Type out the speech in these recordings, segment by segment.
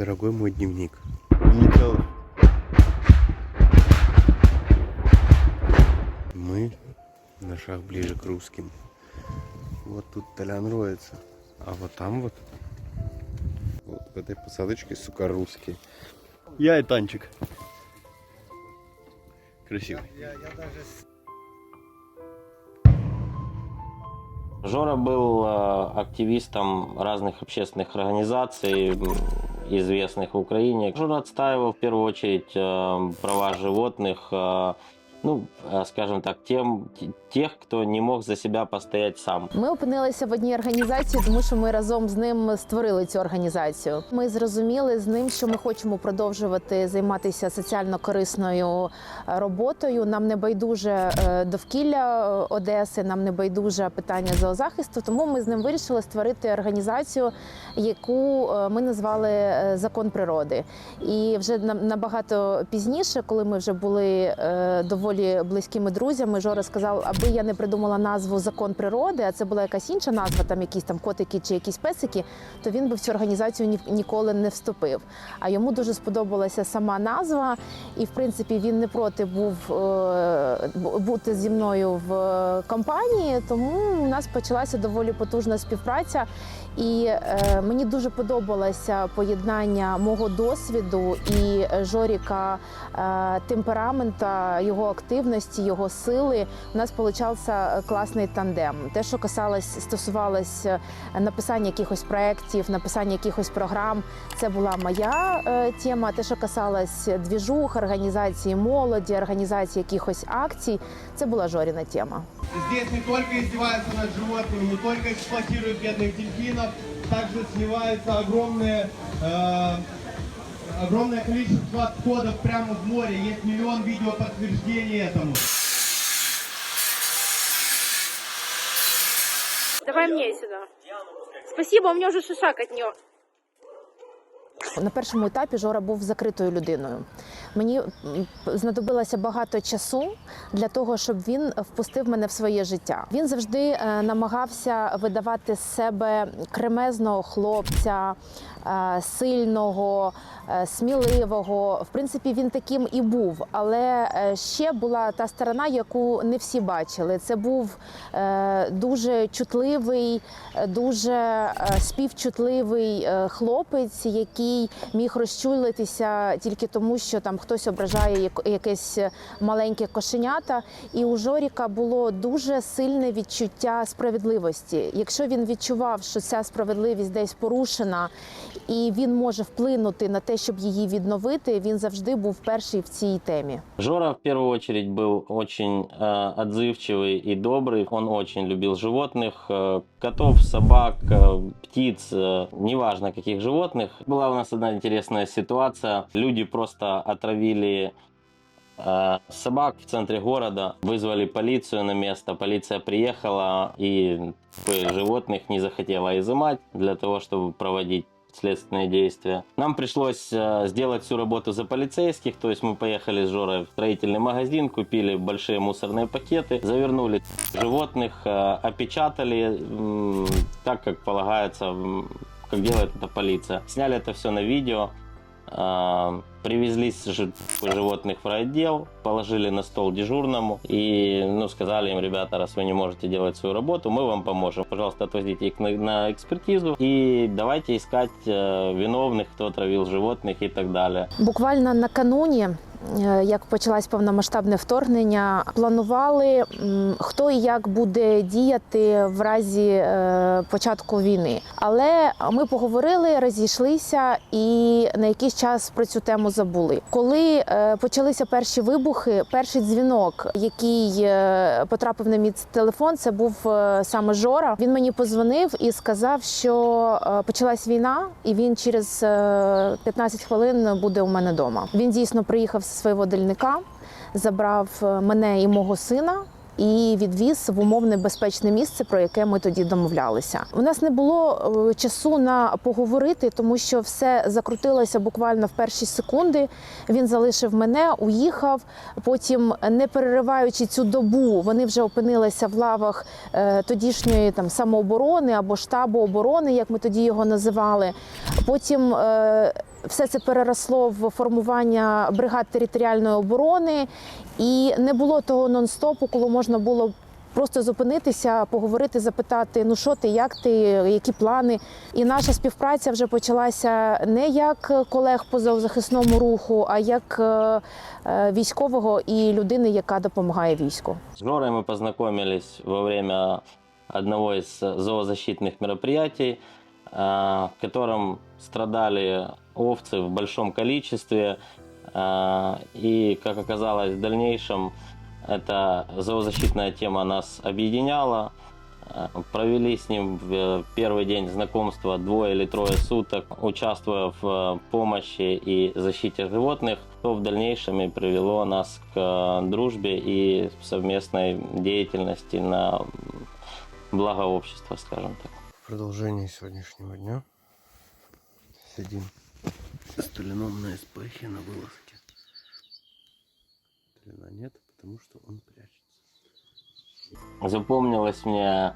Дорогой мой дневник. Летел. Мы на шаг ближе к русским. Вот тут Толян роется. А вот там вот, вот в этой посадочке, сука, русские. Я и Танчик. Красивый. Жора был э, активистом разных общественных организаций, известных в Украине. Жора отстаивал в первую очередь э, права животных, э, ну, скажем так, тем, т- тех, кто не мог за себя постоять сам. Ми опинилися в одній організації, тому що ми разом з ним створили цю організацію. Ми зрозуміли з ним, що ми хочемо продовжувати займатися соціально корисною е, роботою. Нам не байдуже е, довкілля е, Одеси, нам не байдуже питання зоозахисту. Тому ми з ним вирішили створити організацію, яку ми назвали Закон природи. І вже на- набагато пізніше, коли ми вже були е, доволі близькими друзями, Жора сказав, аби я не придумала назву Закон природи, а це була якась інша назва, там якісь там котики чи якісь песики, то він би в цю організацію ні, ніколи не вступив. А йому дуже сподобалася сама назва, і в принципі він не проти був е, бути зі мною в е, компанії. Тому у нас почалася доволі потужна співпраця. І е, мені дуже подобалося поєднання мого досвіду і е, Жоріка е, темперамента, його активності, його сили. У нас получався класний тандем. Те, що касалось, стосувалось е, написання якихось проєктів, написання якихось програм, це була моя е, тема. Те, що касалось двіжух, організації молоді, організації якихось акцій, це була Жоріна тема. Здесь не только издеваются над животными, не только эксплуатируют бедных дельфинов, также сливается огромное, э, огромное количество отходов прямо в море. Есть миллион видео подтверждений этому. Давай мне сюда. Спасибо, у меня уже шишак от нее. На першому етапі Жора був закритою людиною. Мені знадобилося багато часу для того, щоб він впустив мене в своє життя. Він завжди е, намагався видавати з себе кремезного хлопця, е, сильного, е, сміливого. В принципі, він таким і був. Але ще була та сторона, яку не всі бачили. Це був дуже чутливий, дуже співчутливий хлопець, який міг розчулитися тільки тому, що там хтось ображає як- якесь маленьке кошенята. І у Жоріка було дуже сильне відчуття справедливості. Якщо він відчував, що ця справедливість десь порушена, і він може вплинути на те, щоб її відновити, він завжди був перший в цій темі. Жора в первую очередь был очень э, отзывчивый и добрый. Он очень любил животных, э, котов, собак, э, птиц, э, неважно каких животных. Была у нас одна интересная ситуация. Люди просто отравили э, собак в центре города, вызвали полицию на место, полиция приехала и животных не захотела изымать для того, чтобы проводить следственные действия. Нам пришлось э, сделать всю работу за полицейских, то есть мы поехали с Жорой в строительный магазин, купили большие мусорные пакеты, завернули животных, э, опечатали так, как полагается, как делает это полиция. Сняли это все на видео, привезли с жи- животных в райотдел, положили на стол дежурному и ну, сказали им, ребята, раз вы не можете делать свою работу, мы вам поможем. Пожалуйста, отвозите их на, на экспертизу и давайте искать э, виновных, кто отравил животных и так далее. Буквально накануні, е, як почалось повномасштабне вторгнення, планували, хто і як буде діяти в разі е, початку війни. Але ми поговорили, розійшлися і на якийсь час про цю тему забули. Коли е, почалися перші вибухи, перший дзвінок, який е, потрапив на мій телефон, це був е, саме Жора. Він мені позвонив і сказав, що е, почалась війна, і він через е, 15 хвилин буде у мене вдома. Він дійсно приїхав свого дальника, забрав е, мене і мого сина. І відвіз в умовне безпечне місце, про яке ми тоді домовлялися. У нас не було е, часу на поговорити, тому що все закрутилося буквально в перші секунди. Він залишив мене, уїхав. Потім, не перериваючи цю добу, вони вже опинилися в лавах е, тодішньої там самооборони або штабу оборони, як ми тоді його називали. Потім все це переросло в формування бригад територіальної оборони, і не було того нон-стопу, коли можна було просто зупинитися, поговорити, запитати: ну що ти, як ти, які плани. І наша співпраця вже почалася не як колег по зоозахисному руху, а як е, е, військового і людини, яка допомагає війську. С Жорой мы познакомились во время одного из зоозащитных мероприятий, а, в котором страдали овцы в большом количестве. А, И, как оказалось в дальнейшем, эта зоозащитная тема нас объединяла. А, Провели с ним э, первый день знакомства двое или трое суток, участвуя в э, помощи и защите животных, то в дальнейшем и привело нас к э, дружбе и совместной деятельности на благо общества, скажем так. В продолжении сегодняшнего дня сидим с Толином на вылазке. Толина нет, потому что он прячется. Запомнилось мне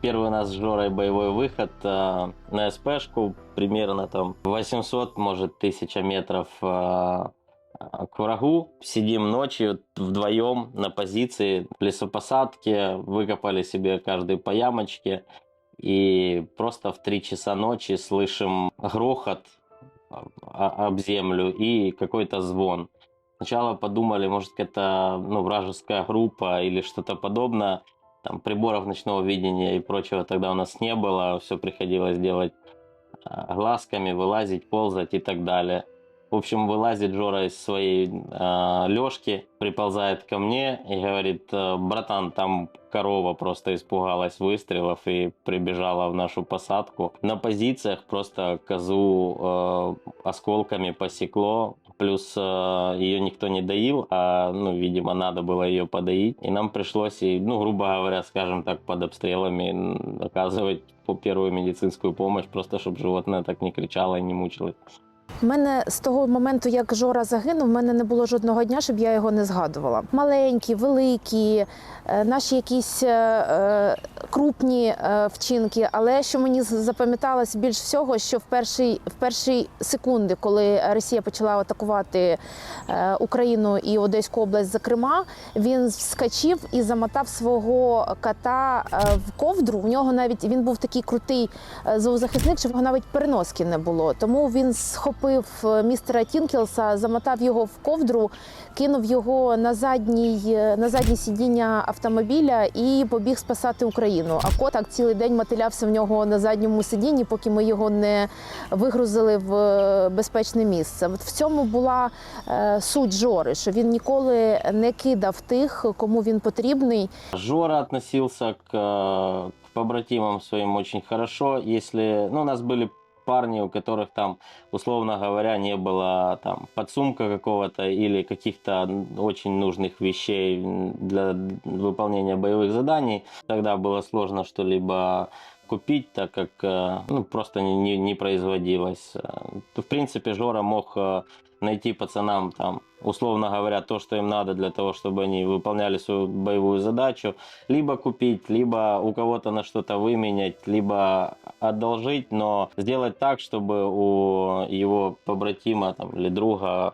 первый у нас с Жорой боевой выход э, на СПшку, примерно там 800, может, тысяча метров э, к врагу. Сидим ночью вдвоем на позиции в лесопосадке, выкопали себе каждый по ямочке. И просто в 3 часа ночи слышим грохот об землю и какой-то звон. Сначала подумали, может, это ну, вражеская группа или что-то подобное. Там приборов ночного видения и прочего тогда у нас не было. Все приходилось делать а, глазками, вылазить, ползать и так далее. В общем, вылазит Жора из своей лёжки, приползает ко мне и говорит, «Э, братан, там корова просто испугалась выстрелов и прибежала в нашу посадку. На позициях просто козу э, осколками посекло, плюс ее никто не доил, а, ну, видимо, надо было ее подоить. И нам пришлось, и, ну, грубо говоря, скажем так, под обстрелами оказывать по первую медицинскую помощь, просто чтобы животное так не кричало и не мучилось. У мене з того моменту, як Жора загинув, в мене не було жодного дня, щоб я його не згадувала. Маленькі, великі, е, наші якісь е, е, крупні е, вчинки. Але що мені запам'яталось більш всього, що в першій, в перші секунди, коли Росія почала атакувати е, Україну і Одеську область, зокрема, він вскочив і замотав свого кота е, в ковдру. У нього навіть він був такий крутий зоозахисник, що в нього навіть переноски не було. Тому він схопив містера Тінкелса, замотав його в ковдру, кинув його на задній на заднє сидіння автомобіля і побіг спасати Україну. А котак цілий день мотилявся в нього на задньому сидінні, поки ми його не вигрузили в е, безпечне місце. От в цьому була е, суть Жори, що він ніколи не кидав тих, кому він потрібний. Жора відносився к, э, к побратимам своїм очень хорошо. Якщо ну, у нас были парни, у которых там, условно говоря, не было там подсумка какого-то или каких-то очень нужных вещей для выполнения боевых заданий. Тогда было сложно что-либо купить, так как э, ну, просто не, не, производилось. Э, В принципе, Жора мог э, найти пацанам там, условно говоря, то, что им надо для того, чтобы они выполняли свою боевую задачу, либо купить, либо у кого-то на что-то выменять, либо одолжить, но сделать так, чтобы у его побратима там, или друга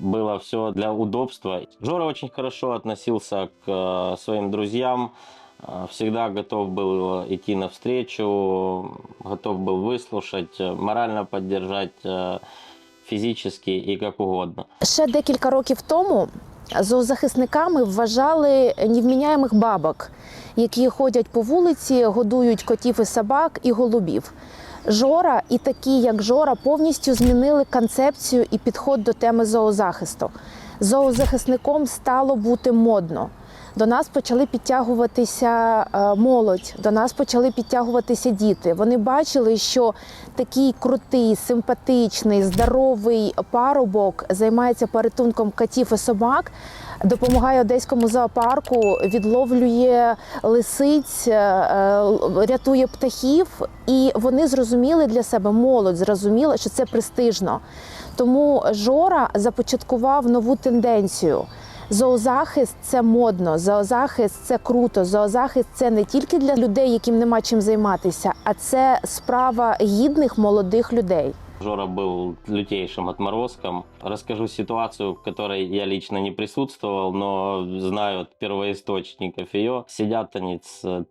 было все для удобства. Жора очень хорошо относился к своим друзьям, всегда готов был идти навстречу, готов был выслушать, э, морально поддержать, э, физически и как угодно. Ще декілька років тому зоозахисниками вважали невміняємих бабок, які ходять по вулиці, годують котів і собак і голубів. Жора і такі, як Жора, повністю змінили концепцію і підход до теми зоозахисту. Зоозахисником стало бути модно. До нас почали підтягуватися е, молодь, до нас почали підтягуватися діти. Вони бачили, що такий крутий, симпатичний, здоровий парубок займається порятунком котів і собак, допомагає одеському зоопарку, відловлює лисиць, е, е, рятує птахів. І вони зрозуміли для себе, молодь зрозуміла, що це престижно. Тому Жора започаткував нову тенденцію. Зоозахист це модно, зоозахист це круто. Зоозахист це не тільки для людей, яким нема чим займатися, а це справа гідних молодих людей. Жора был лютейшим отморозком. Расскажу ситуацию, в которой я лично не присутствовал, но знаю от первоисточников ее. Сидят они с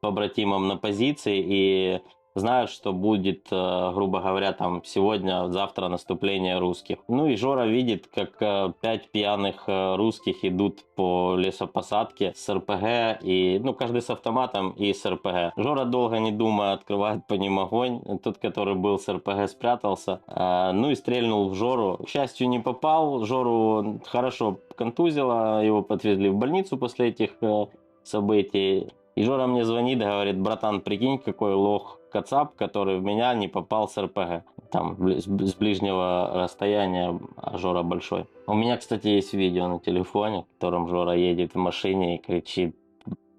побратимом на позиции и знают, что будет, э, грубо говоря, там сегодня, завтра наступление русских. Ну и Жора видит, как э, пять пьяных э, русских идут по лесопосадке с РПГ, и, ну, каждый с автоматом и с РПГ. Жора, долго не думая, открывает по ним огонь. Тот, который был с РПГ, спрятался. А, Ну и стрельнул в Жору. К счастью, не попал. Жору хорошо контузило, его подвезли в больницу после этих событий. И Жора мне звонит, говорит, братан, прикинь, какой лох Кацап, который в меня не попал с РПГ. Там с ближнего расстояния, а Жора большой. У меня, кстати, есть видео на телефоне, в котором Жора едет в машине и кричит,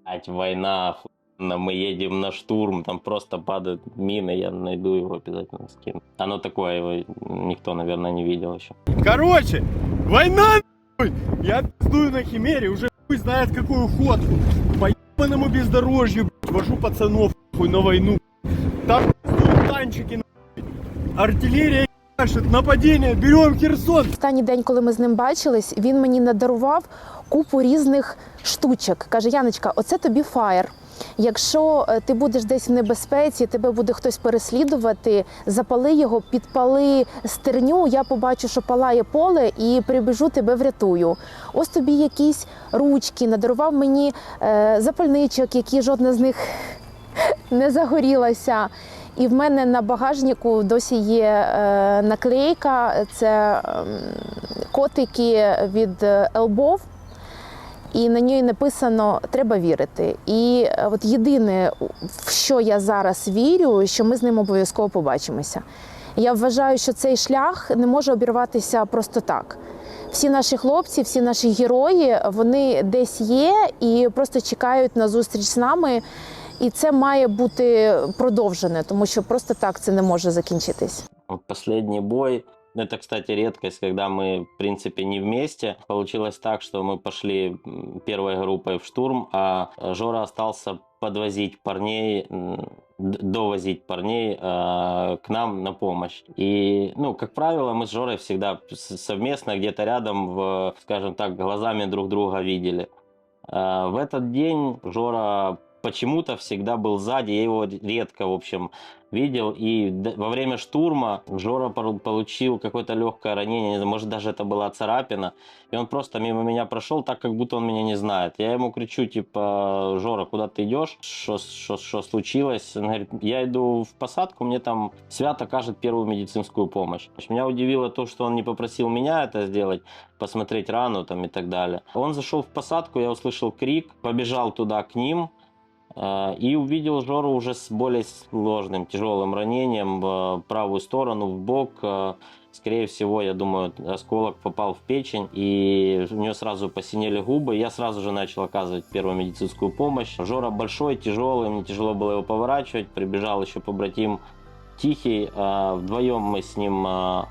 блять, война, мы едем на штурм, там просто падают мины, я найду его обязательно скину. Оно такое, его никто, наверное, не видел еще. Короче, война! Я пиздую на химере, уже хуй знает какую ходку. По ебаному бездорожью, блядь, вожу пацанов на войну. Там танчики нахуй. Артиллерия ебашит, нападение, Херсон. Останній день, коли ми з ним бачились, він мені надарував купу різних штучок. Каже: Яночка, оце тобі фаєр. Якщо е, ти будеш десь в небезпеці, тебе буде хтось переслідувати, запали його, підпали стерню. Я побачу, що палає поле, і прибіжу тебе врятую. Ось тобі якісь ручки, надарував мені е, запальничок, які жодна з них не загорілася. І в мене на багажнику досі є е, наклейка. Це ем, котики від Елбов. І на ній написано треба вірити. І е, от єдине, в що я зараз вірю, що ми з ним обов'язково побачимося. Я вважаю, що цей шлях не може обірватися просто так. Всі наші хлопці, всі наші герої, вони десь є і просто чекають на зустріч з нами. І це має бути продовжене, тому що просто так це не може закінчитись. Последний бой. Ну, Это, кстати, редкость, когда мы, в принципе, не вместе. Получилось так, что мы пошли первой группой в штурм, а Жора остался подвозить парней, довозить парней э, к нам на помощь. И, ну, как правило, мы с Жорой всегда совместно где-то рядом, в, скажем так, глазами друг друга видели. Э, В этот день Жора почему-то всегда был сзади, я его редко, в общем, видел. И во время штурма Жора получил какое-то легкое ранение, не знаю, может даже это была царапина. И он просто мимо меня прошел так, как будто он меня не знает. Я ему кричу, типа, Жора, куда ты идешь? Что, случилось? Он говорит, я иду в посадку, мне там Свят окажет первую медицинскую помощь. Меня удивило то, что он не попросил меня это сделать, посмотреть рану там и так далее. Он зашел в посадку, я услышал крик, побежал туда к ним, и увидел Жору уже с более сложным, тяжелым ранением в правую сторону, в бок. Э, Скорее всего, я думаю, осколок попал в печень, и у него сразу посинели губы. Я сразу же начал оказывать первую медицинскую помощь. Жора большой, тяжелый, мне тяжело было его поворачивать. Прибежал еще побратим Тихий. Э, Вдвоем мы с ним э,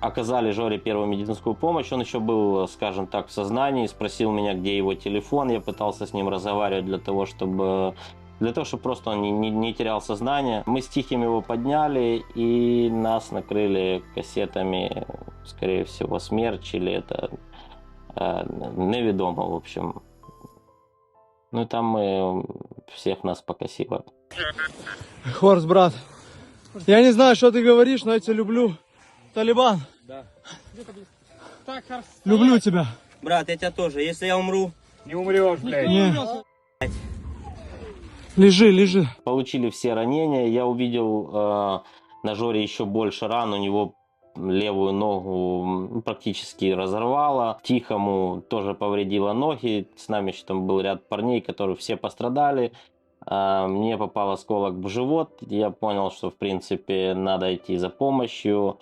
оказали Жоре первую медицинскую помощь. Он еще был, скажем так, в сознании, спросил меня, где его телефон. Я пытался с ним разговаривать для того, чтобы для того, чтобы просто он не, не, не терял сознание. Мы с Тихим его подняли и нас накрыли кассетами, скорее всего, смерч или это э, неведомо, в общем. Ну и там мы всех нас покосило. Хорс, брат. Я не знаю, что ты говоришь, но я тебя люблю. Талибан. Да. Люблю тебя. Брат, я тебя тоже. Если я умру, Не. Лежи, лежи. Получили все ранения. Я увидел э, на Жоре еще больше ран. У него левую ногу м, практически разорвало. Тихому тоже повредило ноги. С нами еще там был ряд парней, которые все пострадали. А, Мне попал осколок в живот. Я понял, что в принципе надо идти за помощью.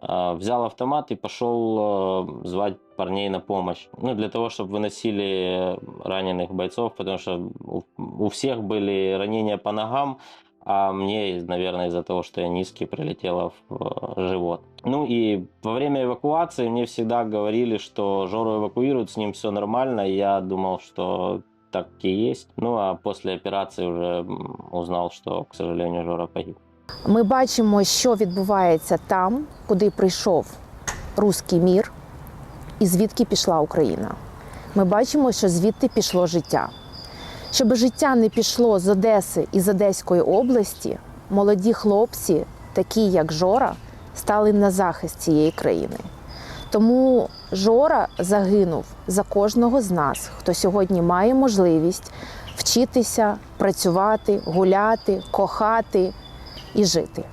А, Взял автомат и пошел э, звать парней на помощь. Ну, для того, чтобы выносили раненых бойцов, потому что у, всех были ранения по ногам, а мне, наверное, из-за того, что я низкий, прилетело в э, живот. Ну и во время эвакуации мне всегда говорили, что Жору эвакуируют, с ним все нормально. Я думал, что так и есть. Ну а после операции уже узнал, что, к сожалению, Жора погиб. Ми бачимо, що відбувається там, куди прийшов руський мір, і звідки пішла Україна. Ми бачимо, що звідти пішло життя. Щоб життя не пішло з Одеси і з Одеської області, молоді хлопці, такі як Жора, стали на захист цієї країни. Тому Жора загинув за кожного з нас, хто сьогодні має можливість вчитися, працювати, гуляти, кохати і жити.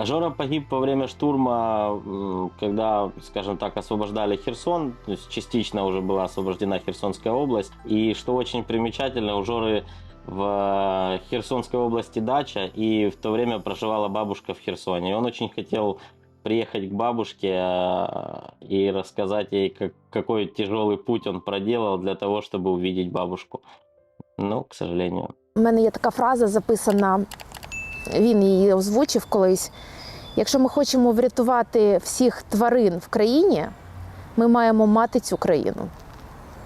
Жора погиб во время штурма, м, когда, скажем так, освобождали Херсон. То есть частично уже была освобождена Херсонская область. И что очень примечательно, у Жоры в э, Херсонской области дача, и в то время проживала бабушка в Херсоне. И он очень хотел приехать к бабушке э, и рассказать ей, как, какой тяжелый путь он проделал для того, чтобы увидеть бабушку. Но, к сожалению, У мене є така фраза записана, він її озвучив колись. Якщо ми хочемо врятувати всіх тварин в країні, ми маємо мати цю країну.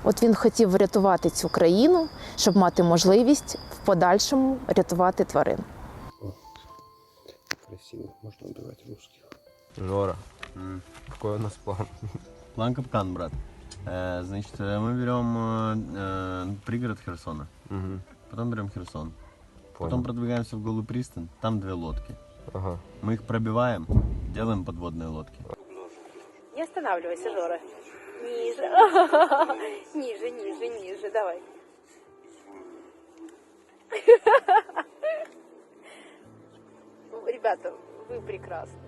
От він хотів врятувати цю країну, щоб мати можливість в подальшому рятувати тварин. Красиво, можно убивать русских. Жора, какой у нас план? План капкан, брат. Э, значит, э, мы берем э, э, пригород Херсона, Угу. потом берем Херсон, Понял. потом продвигаемся в Голую пристань, там две лодки. Ага. Мы их пробиваем, делаем подводные лодки. Не останавливайся, Жора. Ниже. Ниже, ниже, ниже. Давай. Ребята, вы прекрасны.